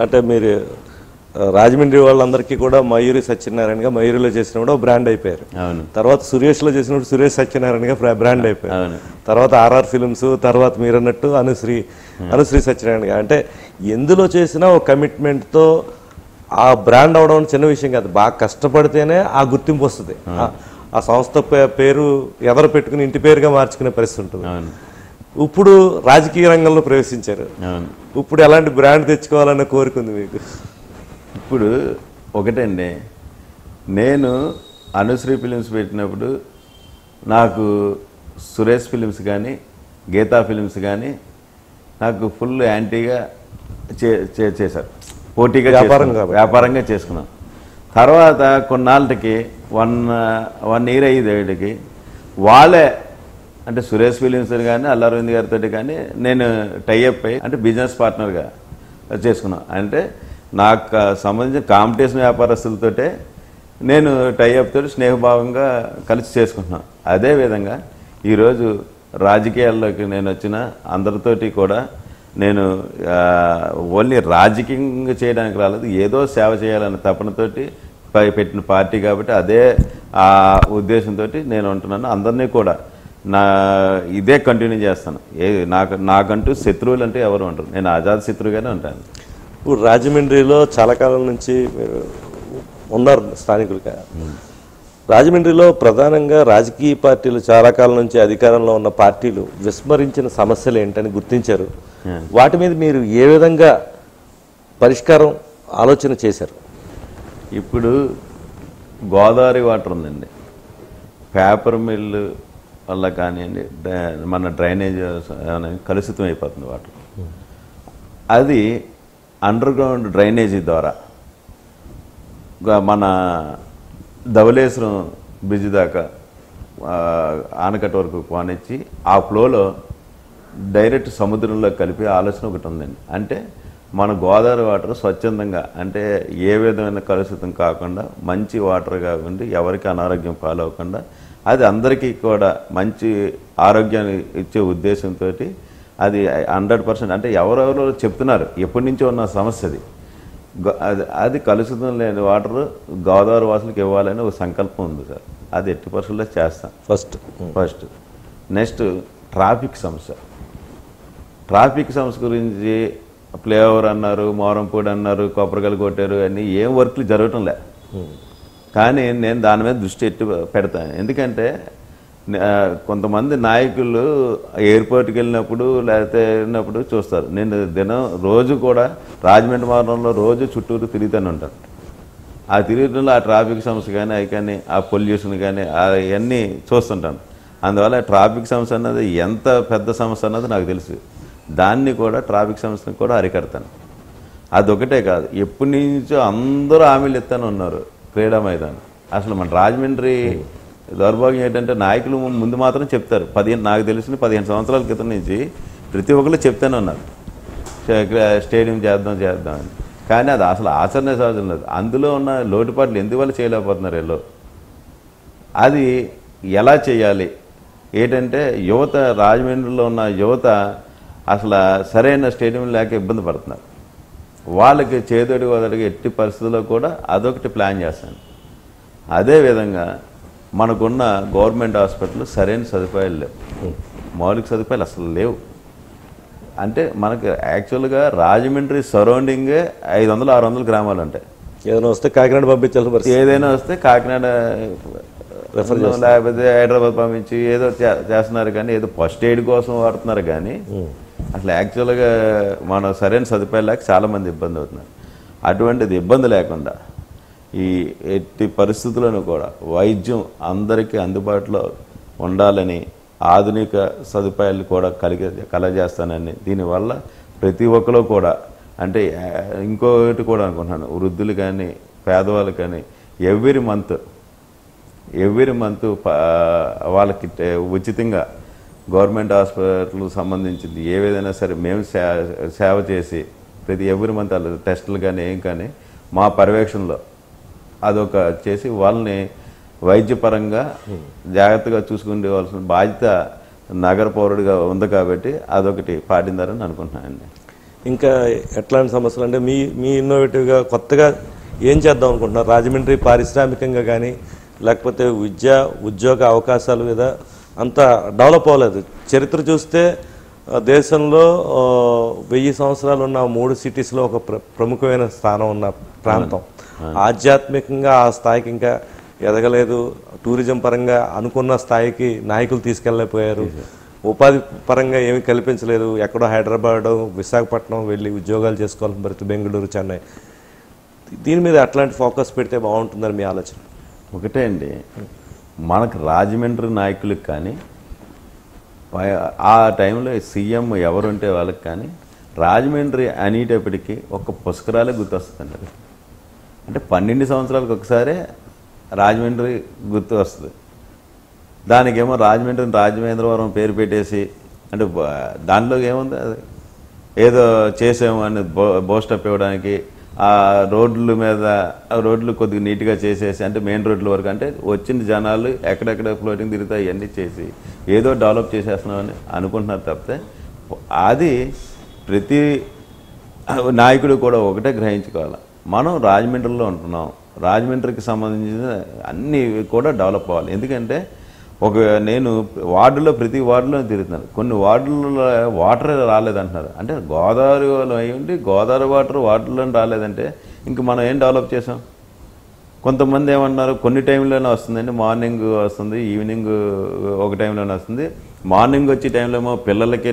అంటే మీరు రాజమండ్రి వాళ్ళందరికీ కూడా మయూరి సత్యనారాయణగా మయూరిలో చేసినప్పుడు ఒక బ్రాండ్ అయిపోయారు. తర్వాత సురేష్లో చేసినప్పుడు సురేష్ సత్యనారాయణగా బ్రా- బ్రాండ్ అయిపోయారు. తర్వాత ఆర్ఆర్ ఫిల్మ్స్ తర్వాత మీరు అన్నట్టు అనుశ్రీ అనుశ్రీ సత్యనారాయణ అంటే ఎందులో చేసినా ఒక కమిట్మెంట్తో ఆ బ్రాండ్ అవడం చిన్న విషయం కాదు. బాగా కష్టపడితేనే ఆ గుర్తింపు వస్తుంది. ఆ- సంస్థ పేరు ఎదరు పెట్టుకుని ఇంటి పేరుగా మార్చుకునే పరిస్థితి ఉంటుంది. ఇప్పుడు రాజకీయ రంగంలో ప్రవేశించారు. ఇప్పుడు ఎలాంటి బ్రాండ్ తెచ్చుకోవాలన్న కోరిక ఉంది మీకు? ఇప్పుడు ఒకటండి నేను అనుశ్రీ ఫిలిమ్స్ పెట్టినప్పుడు నాకు సురేష్ ఫిలిమ్స్ కానీ గీతా ఫిలిమ్స్ కానీ నాకు ఫుల్ యాంటీగా చే చే- చేశారు. పోటీగా వ్యాపారం చేసుకున్నాం. కాబట్టి. వ్యాపారంగా చేసుకున్నాం. తర్వాత కొన్నాళ్ళకి వన్ వన్ ఇయర్ అయ్యేటికి వాళ్ళే అంటే సురేష్ ఫిలిమ్స్ కానీ అల్లరవింద్ గారితో కానీ నేను టైఅప్ అయ్యి అంటే బిజినెస్ పార్ట్నర్గా చేసుకున్నాను అంటే నాకు సంబంధించిన కాంపిటీషన్ వ్యాపారస్తులతోటే నేను టైఅప్ తోటి స్నేహభావంగా కలిసి చేసుకుంటున్నాను అదేవిధంగా ఈరోజు రాజకీయాల్లోకి నేను వచ్చిన అందరితోటి కూడా నేను ఓన్లీ రాజకీయంగా చేయడానికి రాలేదు ఏదో సేవ చేయాలనే తపనతోటి పెట్టిన పార్టీ కాబట్టి అదే ఆ ఉద్దేశంతో నేను ఉంటున్నాను. అందరినీ కూడా నా ఇదే కంటిన్యూ చేస్తాను. ఏ నాకు నాకంటూ శత్రువులు అంటే ఎవరు ఉంటారు నేను ఆజాద్ శత్రువుగానే ఉంటాను. ఇప్పుడు రాజమండ్రిలో చాలా కాలం నుంచి మీరు ఉన్నారు స్థానికులుగా. రాజమండ్రిలో ప్రధానంగా రాజకీయ పార్టీలు చాలా కాలం నుంచి అధికారంలో ఉన్న పార్టీలు విస్మరించిన సమస్యలు ఏంటని గుర్తించారు. వాటి మీద మీరు ఏ విధంగా పరిష్కారం ఆలోచన చేశారు? ఇప్పుడు గోదావరి వాటర్ ఉందండి. పేపర్ మిల్లు వల్ల కానివ్వండి మన డ్రైనేజ్ కలుషితం అయిపోతుంది వాటర్ అది అండర్ గ్రౌండ్ డ్రైనేజీ ద్వారా మన ధవలేశ్వరం బ్రిడ్జ్ దాకా ఆనకట్ట వరకు కానిచ్చి ఆ ఫ్లోలో డైరెక్ట్ సముద్రంలో కలిపే ఆలోచన ఒకటి ఉందండి. అంటే మన గోదావరి వాటర్ స్వచ్ఛందంగా అంటే ఏ విధమైన కలుషితం కాకుండా మంచి వాటర్ కాకుండా ఎవరికి అనారోగ్యం పాలవకుండా అది అందరికీ కూడా మంచి ఆరోగ్యాన్ని ఇచ్చే ఉద్దేశంతో అది హండ్రెడ్ పర్సెంట్ అంటే ఎవరెవరో చెప్తున్నారు ఎప్పటి నుంచో ఉన్న సమస్య అది అది కలుషితం లేని వాటర్ గోదావరి వాసులకు ఇవ్వాలని ఒక సంకల్పం ఉంది సార్. అది ఎట్టి పరిస్థితుల్లో చేస్తాం. ఫస్ట్. ఫస్ట్. నెక్స్ట్ ట్రాఫిక్ సమస్య. ట్రాఫిక్ సమస్య గురించి ఫ్లేఓవర్ అన్నారు మోరంపూడి అన్నారు కొబ్బరికలు కొట్టారు అన్నీ ఏం వర్క్లు జరగటం లే. కానీ నేను దాని మీద దృష్టి ఎట్టి పెడతాను ఎందుకంటే కొంతమంది నాయకులు ఎయిర్పోర్ట్కి వెళ్ళినప్పుడు లేకపోతే వెళ్ళినప్పుడు చూస్తారు. నేను దినం రోజు కూడా రాజమండ్రి మార్గంలో రోజు చుట్టూరు తిరుగుతూనే ఉంటాను. ఆ తిరుగుతున్న ఆ ట్రాఫిక్ సమస్య కానీ అవి కానీ ఆ పొల్యూషన్ కానీ అవన్నీ చూస్తుంటాను. అందువల్ల ట్రాఫిక్ సమస్య అన్నది ఎంత పెద్ద సమస్య అన్నది నాకు తెలుసు. దాన్ని కూడా ట్రాఫిక్ సమస్యను కూడా అరికడతాను. అదొకటే కాదు. ఎప్పటి నుంచో అందరూ హామీలు ఇస్తానే ఉన్నారు. క్రీడా మైదానం. అసలు మన రాజమండ్రి దౌర్భాగ్యం ఏంటంటే నాయకులు ముందు మాత్రం చెప్తారు. పదిహేను నాకు తెలిసిన పదిహేను సంవత్సరాల క్రితం నుంచి ప్రతి ఒక్కరు చెప్తానే ఉన్నారు. స్టేడియం చేద్దాం చేద్దాం అని. కానీ అది అసలు ఆచరణ సాధన లేదు. అందులో ఉన్న లోటుపాట్లు ఎందువల్ల చేయలేకపోతున్నారు వీళ్ళు? అది ఎలా చేయాలి? ఏంటంటే యువత రాజమండ్రిలో ఉన్న యువత అసలు సరైన స్టేడియం లేక ఇబ్బంది పడుతున్నారు. వాళ్ళకి చేదోడి వదడికి ఎట్టి పరిస్థితుల్లో కూడా అదొకటి ప్లాన్ చేస్తాను. అదేవిధంగా మనకున్న గవర్నమెంట్ హాస్పిటల్ సరైన సదుపాయాలు లేవు. మౌలిక సదుపాయాలు అసలు లేవు. అంటే మనకు యాక్చువల్గా రాజమండ్రి సరౌండింగే ఐదు వందలు ఆరు వందల గ్రామాలు ఉంటాయి. ఏదైనా వస్తే కాకినాడ పంపించాల్సిన పరిస్థితి. ఏదైనా వస్తే కాకినాడ రెఫర్ లేకపోతే హైదరాబాద్ పంపించి ఏదో చేస్తున్నారు కానీ ఏదో ఫస్ట్ ఎయిడ్ కోసం వాడుతున్నారు కానీ అసలు యాక్చువల్గా మనం సరైన సదుపాయాలు లేక చాలామంది ఇబ్బంది అవుతున్నారు. అటువంటిది ఇబ్బంది లేకుండా ఈ ఎట్టి పరిస్థితులను కూడా వైద్యం అందరికీ అందుబాటులో ఉండాలని ఆధునిక సదుపాయాలు కూడా కలిగే కలగజేస్తానని దీనివల్ల ప్రతి ఒక్కరు కూడా అంటే ఇంకోటి కూడా అనుకుంటున్నాను. వృద్ధులు కానీ పేదవాళ్ళు కానీ ఎవ్రీ మంత్ ఎవ్రీ మంత్ వాళ్ళకి ఉచితంగా గవర్నమెంట్ హాస్పిటల్ సంబంధించింది. ఏ విధంగా సరే మేము సే- సేవ చేసి ప్రతి ఎవ్రీ మంత్ టెస్టులు కానీ ఏం కానీ మా పర్యవేక్షణలో అదొక చేసి వాళ్ళని వైద్యపరంగా జాగ్రత్తగా చూసుకునేవాల్సిన బాధ్యత నగర పౌరుడిగా ఉంది కాబట్టి అదొకటి పాటిందారని అనుకుంటున్నానండి. ఇంకా ఎట్లాంటి సమస్యలు అంటే మీ మీ ఇన్నోవేటివ్గా కొత్తగా ఏం చేద్దాం అనుకుంటున్నారు? రాజమండ్రి పారిశ్రామికంగా కానీ లేకపోతే విద్య ఉద్యోగ అవకాశాల మీద అంత డెవలప్ అవ్వలేదు. చరిత్ర చూస్తే దేశంలో వెయ్యి సంవత్సరాలు ఉన్న మూడు సిటీస్లో ఒక ప్ర ప్రముఖమైన స్థానం ఉన్న ప్రాంతం. ఆధ్యాత్మికంగా ఆ స్థాయికి ఇంకా ఎదగలేదు. టూరిజం పరంగా అనుకున్న స్థాయికి నాయకులు తీసుకెళ్ళలేకపోయారు. ఉపాధి పరంగా ఏమీ కల్పించలేదు. ఎక్కడో హైదరాబాద్ విశాఖపట్నం వెళ్ళి ఉద్యోగాలు చేసుకోవాల్సిన పరిస్థితి బెంగళూరు చెన్నై. దీని మీద అట్లాంటి ఫోకస్ పెడితే బాగుంటుందని మీ ఆలోచన? ఒకటే అండి. మనకు రాజమండ్రి నాయకులకు కానీ ఆ టైంలో సీఎం ఎవరుంటే వాళ్ళకి కానీ రాజమండ్రి అనేటప్పటికీ ఒక పుష్కరాలే గుర్తొస్తుంది అంటే పన్నెండు సంవత్సరాలకు ఒకసారి రాజమండ్రి గుర్తు వస్తుంది దానికేమో రాజమండ్రిని రాజమేంద్రవరం పేరు పెట్టేసి అంటే దాంట్లో ఏముంది అది? ఏదో చేసాము అని బో బోస్టప్ ఇవ్వడానికి ఆ రోడ్ల మీద ఆ రోడ్లు కొద్దిగా నీట్గా చేసేసి అంటే మెయిన్ రోడ్ల వరకు అంటే వచ్చిన జనాలు ఎక్కడెక్కడ ఫ్లోటింగ్ తిరుగుతాయి ఇవన్నీ చేసి ఏదో డెవలప్ చేసేస్తున్నామని అనుకుంటున్నారు తప్పితే అది ప్రతి నాయకుడు కూడా ఒకటే గ్రహించుకోవాలి. మనం రాజమండ్రిలో ఉంటున్నాం. రాజమండ్రికి సంబంధించిన అన్నీ కూడా డెవలప్ అవ్వాలి. ఎందుకంటే ఒక నేను వార్డులో ప్రతి వార్డులో తిరుగుతున్నాను. కొన్ని వార్డులలో వాటర్ రాలేదంటున్నారు. అంటే గోదావరి అయి ఉండి గోదావరి వాటర్ వార్డులో రాలేదంటే ఇంక మనం ఏం డెవలప్ చేసాం కొంతమంది ఏమన్నారు కొన్ని టైంలోనే వస్తుందండి మార్నింగ్ వస్తుంది ఈవినింగ్ ఒక టైంలోనే వస్తుంది. మార్నింగ్ వచ్చే టైంలో పిల్లలకి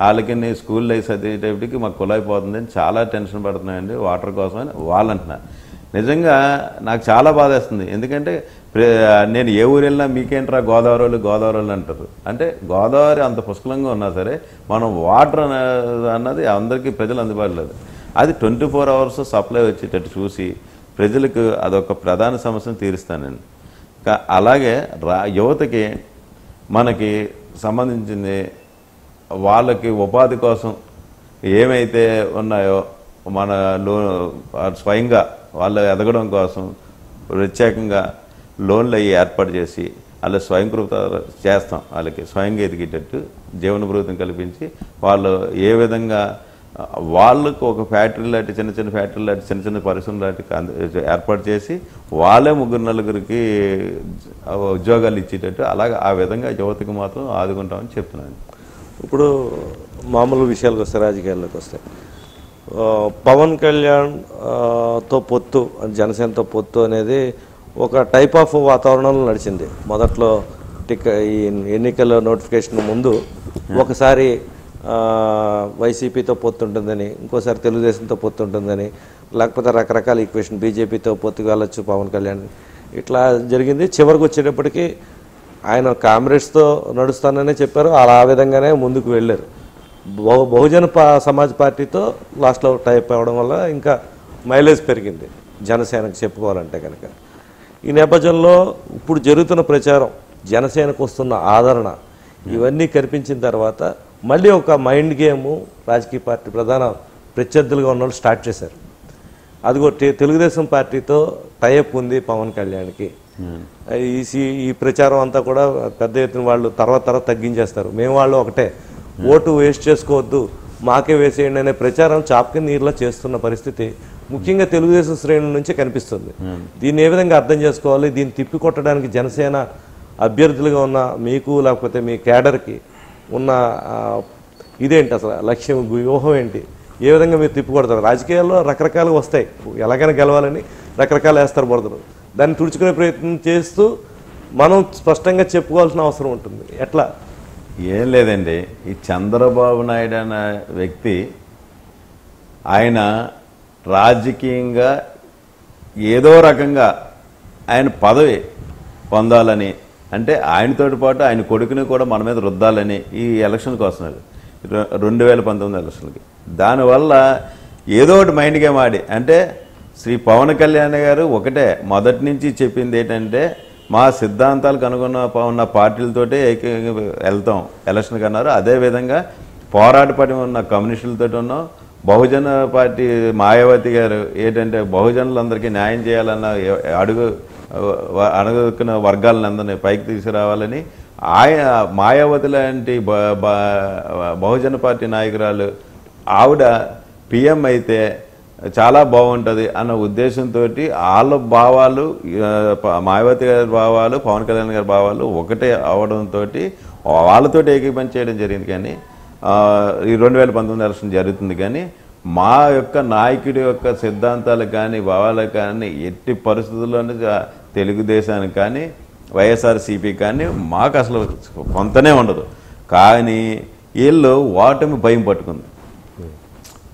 వాళ్ళకి స్కూల్ లైఫ్ చదివేటప్పటికి మాకు కులైపోతుందని చాలా టెన్షన్ పడుతున్నాయండి వాటర్ కోసం అని వాళ్ళు అంటున్నారు నిజంగా నాకు చాలా బాధేస్తుంది. ఎందుకంటే నేను ఏ ఊరు వెళ్ళినా మీకేంట్రా గోదావరి వాళ్ళు గోదావరి వాళ్ళు అంటారు. అంటే గోదావరి అంత పుష్కలంగా ఉన్నా సరే మనం వాటర్ అన్నది అందరికీ ప్రజలు అందుబాటులో లేదు. అది ట్వంటీ ఫోర్ అవర్స్ సప్లై వచ్చేటట్టు చూసి ప్రజలకు అదొక ప్రధాన సమస్యను తీరుస్తానండి అలాగే రా యువతకి మనకి సంబంధించింది వాళ్ళకి ఉపాధి కోసం ఏమైతే ఉన్నాయో మన లో స్వయంగా వాళ్ళు ఎదగడం కోసం ప్రత్యేకంగా లోన్లు అవి ఏర్పాటు చేసి వాళ్ళ స్వయంకృత చేస్తాం. వాళ్ళకి స్వయంగా ఎదిగేటట్టు జీవనభృతం కల్పించి వాళ్ళు ఏ విధంగా వాళ్ళకు ఒక ఫ్యాక్టరీ లాంటి చిన్న చిన్న ఫ్యాక్టరీ లాంటి చిన్న చిన్న పరిశ్రమలు లాంటి ఏర్పాటు చేసి వాళ్ళే ముగ్గురు నలుగురికి ఉద్యోగాలు ఇచ్చేటట్టు అలాగే ఆ విధంగా యువతకి మాత్రం ఆదుకుంటామని చెప్తున్నాను. ఇప్పుడు మామూలు విషయాలకు వస్తే రాజకీయాల్లోకి వస్తే పవన్ కళ్యాణ్తో పొత్తు జనసేనతో పొత్తు అనేది ఒక టైప్ ఆఫ్ వాతావరణంలో నడిచింది. మొదట్లో టిక్ ఈ ఎన్నికల నోటిఫికేషన్ ముందు ఒకసారి వైసీపీతో పొత్తు ఉంటుందని ఇంకోసారి తెలుగుదేశంతో పొత్తు ఉంటుందని లేకపోతే రకరకాల ఈక్వేషన్ బీజేపీతో పొత్తుకు వెళ్ళొచ్చు పవన్ కళ్యాణ్. ఇట్లా జరిగింది. చివరికి వచ్చేటప్పటికి ఆయన కామ్రేడ్స్తో నడుస్తాననే చెప్పారు. అలా ఆ విధంగానే ముందుకు వెళ్ళారు. బహు బహుజన సమాజ్ పార్టీతో లాస్ట్లో టైప్ అవ్వడం వల్ల ఇంకా మైలేజ్ పెరిగింది. జనసేనకు చెప్పుకోవాలంటే కనుక ఈ నేపథ్యంలో ఇప్పుడు జరుగుతున్న ప్రచారం జనసేనకు వస్తున్న ఆదరణ ఇవన్నీ కనిపించిన తర్వాత మళ్ళీ ఒక మైండ్ గేమ్ రాజకీయ పార్టీ ప్రధాన ప్రత్యర్థులుగా ఉన్న వాళ్ళు స్టార్ట్ చేశారు. అదిగో తెలుగుదేశం పార్టీతో టైఅప్ ఉంది పవన్ కళ్యాణ్కి. ఈ సి- ఈ ప్రచారం అంతా కూడా పెద్ద ఎత్తున వాళ్ళు తర్వాత తర్వాత తగ్గించేస్తారు. మేము వాళ్ళు ఒకటే. ఓటు వేస్ట్ చేసుకోవద్దు మాకే వేసేయండి అనే ప్రచారం చాపకి నీరులో చేస్తున్న పరిస్థితి ముఖ్యంగా తెలుగుదేశం శ్రేణుల నుంచే కనిపిస్తుంది. దీన్ని ఏ విధంగా అర్థం చేసుకోవాలి? దీన్ని తిప్పికొట్టడానికి జనసేన అభ్యర్థులుగా ఉన్న మీకు లేకపోతే మీ కేడర్కి ఉన్న ఇదేంటి అసలు లక్ష్యం వ్యూహం ఏంటి? ఏ విధంగా మీరు తిప్పికొడతారు? రాజకీయాల్లో రకరకాలుగా వస్తాయి. ఎలాగైనా గెలవాలని రకరకాలు వేస్తారు బురదలు. దాన్ని తుడుచుకునే ప్రయత్నం చేస్తూ మనం స్పష్టంగా చెప్పుకోవాల్సిన అవసరం ఉంటుంది. ఎట్లా? ఏం లేదండి. ఈ చంద్రబాబు నాయుడు అనే వ్యక్తి ఆయన రాజకీయంగా ఏదో రకంగా ఆయన పదవి పొందాలని అంటే ఆయనతోటి పాటు ఆయన కొడుకుని కూడా మన మీద రుద్దాలని ఈ ఎలక్షన్ కోసం రెండు వేల పంతొమ్మిది ఎలక్షన్కి దానివల్ల ఏదో ఒకటి మైండ్ గేమ్ ఆడి అంటే శ్రీ పవన్ కళ్యాణ్ గారు ఒకటే మొదటి నుంచి చెప్పింది ఏంటంటే మా సిద్ధాంతాలకు అనుగుణ ఉన్న పార్టీలతోటే ఏకంగా వెళ్తాం. ఎలక్షన్కి అన్నారు అదేవిధంగా పోరాటపడి ఉన్న కమ్యూనిస్టులతో ఉన్నాం. బహుజన పార్టీ మాయావతి గారు ఏంటంటే బహుజనులందరికీ న్యాయం చేయాలన్న అడుగు వ- అడుగుతున్న వర్గాలను పైకి తీసుకురావాలని ఆయన మాయావతి లాంటి బహుజన పార్టీ నాయకురాలు ఆవిడ పిఎం అయితే చాలా బాగుంటుంది అన్న ఉద్దేశంతో వాళ్ళ భావాలు మాయావతి గారి భావాలు పవన్ కళ్యాణ్ గారి భావాలు ఒకటే అవడంతో వాళ్ళతో ఏకీపని చేయడం జరిగింది కానీ ఈ రెండు వేల పంతొమ్మిది ఎలక్షన్ జరుగుతుంది కానీ మా యొక్క నాయకుడి యొక్క సిద్ధాంతాలు కానీ భావాలకు కానీ ఎట్టి పరిస్థితుల్లోనూ తెలుగుదేశానికి కానీ వైఎస్ఆర్సీపీ కానీ మాకు అసలు కొంతనే ఉండదు. కానీ వీళ్ళు ఓటమి భయం పట్టుకుంది.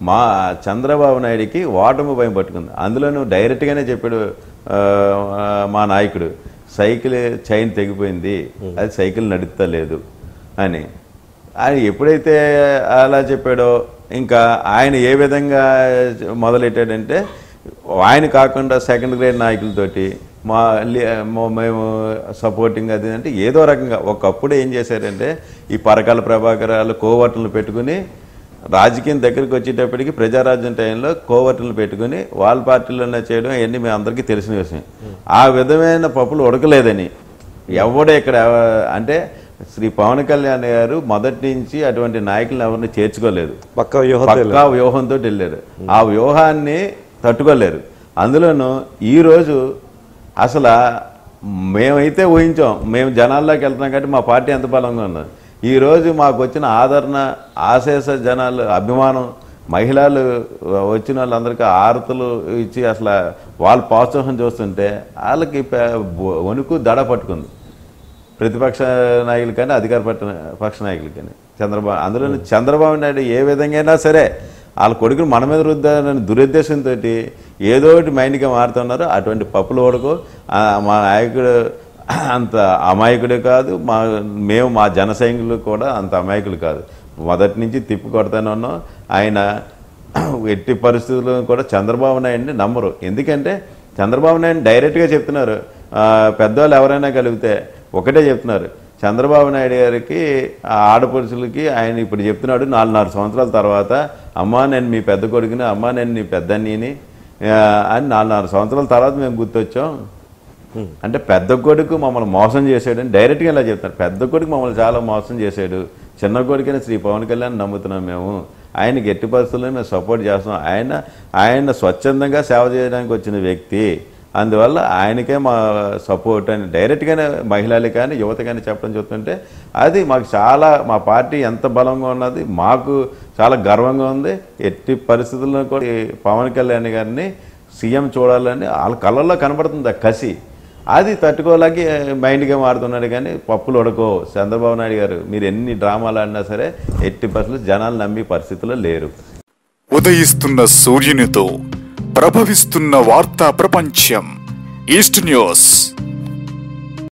మా చంద్రబాబు నాయుడికి ఓటమి భయం పట్టుకుంది. అందులోనూ డైరెక్ట్గానే చెప్పాడు మా నాయకుడు సైకిల్ చైన్ తెగిపోయింది అది సైకిల్ నడుస్తలేదు అని. ఆయన ఎప్పుడైతే అలా చెప్పాడో ఇంకా ఆయన ఏ విధంగా మొదలెట్టాడంటే ఆయన కాకుండా సెకండ్ గ్రేడ్ నాయకులతోటి మా మేము సపోర్టింగ్ అది అంటే ఏదో రకంగా. ఒకప్పుడు ఏం చేశారంటే ఈ పరకాల ప్రభాకరాలు కోవట్లను పెట్టుకుని రాజకీయం దగ్గరికి వచ్చేటప్పటికి ప్రజారాజ్యం టైంలో కోవర్టులు పెట్టుకుని వాళ్ళ పార్టీలోనే చేయడం అవన్నీ మేము అందరికీ తెలిసిన విషయం. ఆ విధమైన పప్పులు ఉడకలేదని ఎవడు ఇక్కడ అంటే శ్రీ పవన్ కళ్యాణ్ గారు మొదటి నుంచి అటువంటి నాయకులను ఎవరిని చేర్చుకోలేదు. పక్క వ్యూహం పక్కా వ్యూహంతో వెళ్ళారు. ఆ వ్యూహాన్ని తట్టుకోలేరు. అందులోనూ ఈరోజు అసలు మేమైతే ఊహించాం మేము జనాల్లోకి వెళ్తున్నాం కాబట్టి మా పార్టీ ఎంత బలంగా ఉన్నది. ఈరోజు మాకు వచ్చిన ఆదరణ ఆశేష జనాలు అభిమానం మహిళలు వచ్చిన వాళ్ళందరికీ ఆరతులు ఇచ్చి అసలు వాళ్ళ ప్రోత్సాహం చూస్తుంటే వాళ్ళకి వణుకు దడ పట్టుకుంది. ప్రతిపక్ష నాయకులు కానీ అధికార పక్ష నాయకులు కానీ. చంద్రబాబు అందులో చంద్రబాబు నాయుడు ఏ విధంగా అయినా సరే వాళ్ళ కొడుకుని మన మీద రుద్దారని దురుద్దేశంతో ఏదో ఒకటి మైండ్గా మారుతున్నారు. అటువంటి పప్పులు ఓడకు మా నాయకుడు అంత అమాయకుడే కాదు మా మేము మా జన సైనికులు కూడా అంత అమాయకులు కాదు. మొదటి నుంచి తిప్పి కొడతానన్నా ఉన్నాం. ఆయన ఎట్టి పరిస్థితుల్లో కూడా చంద్రబాబు నాయుడిని నమ్మరు. ఎందుకంటే చంద్రబాబు నాయుడు డైరెక్ట్గా చెప్తున్నారు పెద్దవాళ్ళు ఎవరైనా కలిగితే ఒకటే చెప్తున్నారు. చంద్రబాబు నాయుడు గారికి ఆడపడుచులకి ఆయన ఇప్పుడు చెప్తున్నాడు నాలుగున్నర సంవత్సరాల తర్వాత అమ్మా నేను మీ పెద్ద కొడుకుని అమ్మా నేను నీ పెద్దన్నీని అని నాలుగున్నర సంవత్సరాల తర్వాత మేము గుర్తొచ్చాం. అంటే పెద్ద కొడుకు మమ్మల్ని మోసం చేసాడు అని డైరెక్ట్గా ఇలా చెప్తారు. పెద్ద కొడుకు మమ్మల్ని చాలా మోసం చేశాడు. చిన్న కొడుకైనా శ్రీ పవన్ కళ్యాణ్ నమ్ముతున్నాం మేము. ఆయనకి ఎట్టి పరిస్థితుల్లో మేము సపోర్ట్ చేస్తున్నాం. ఆయన ఆయన స్వచ్ఛందంగా సేవ చేయడానికి వచ్చిన వ్యక్తి. అందువల్ల ఆయనకే మా సపోర్ట్ అని డైరెక్ట్గానే మహిళలు కానీ యువత కానీ చెప్పడం చూస్తుంటే అది మాకు చాలా మా పార్టీ ఎంత బలంగా ఉన్నది మాకు చాలా గర్వంగా ఉంది. ఎట్టి పరిస్థితుల్లో కూడా పవన్ కళ్యాణ్ గారిని సీఎం చూడాలని వాళ్ళ కళ్ళల్లో కనబడుతుంది ఆ కసి. అది తట్టుకోలేక మైండ్గా మారుతున్నాడు కానీ పప్పులు ఉడకో. చంద్రబాబు నాయుడు గారు మీరు ఎన్ని డ్రామాలు ఆడినా సరే ఎట్టి పరిస్థితులు జనాలు నమ్మి పరిస్థితుల్లో లేరు. ఉదయిస్తున్న సూర్యునితో ప్రభవిస్తున్న వార్తా ప్రపంచం ఈస్ట్ న్యూస్.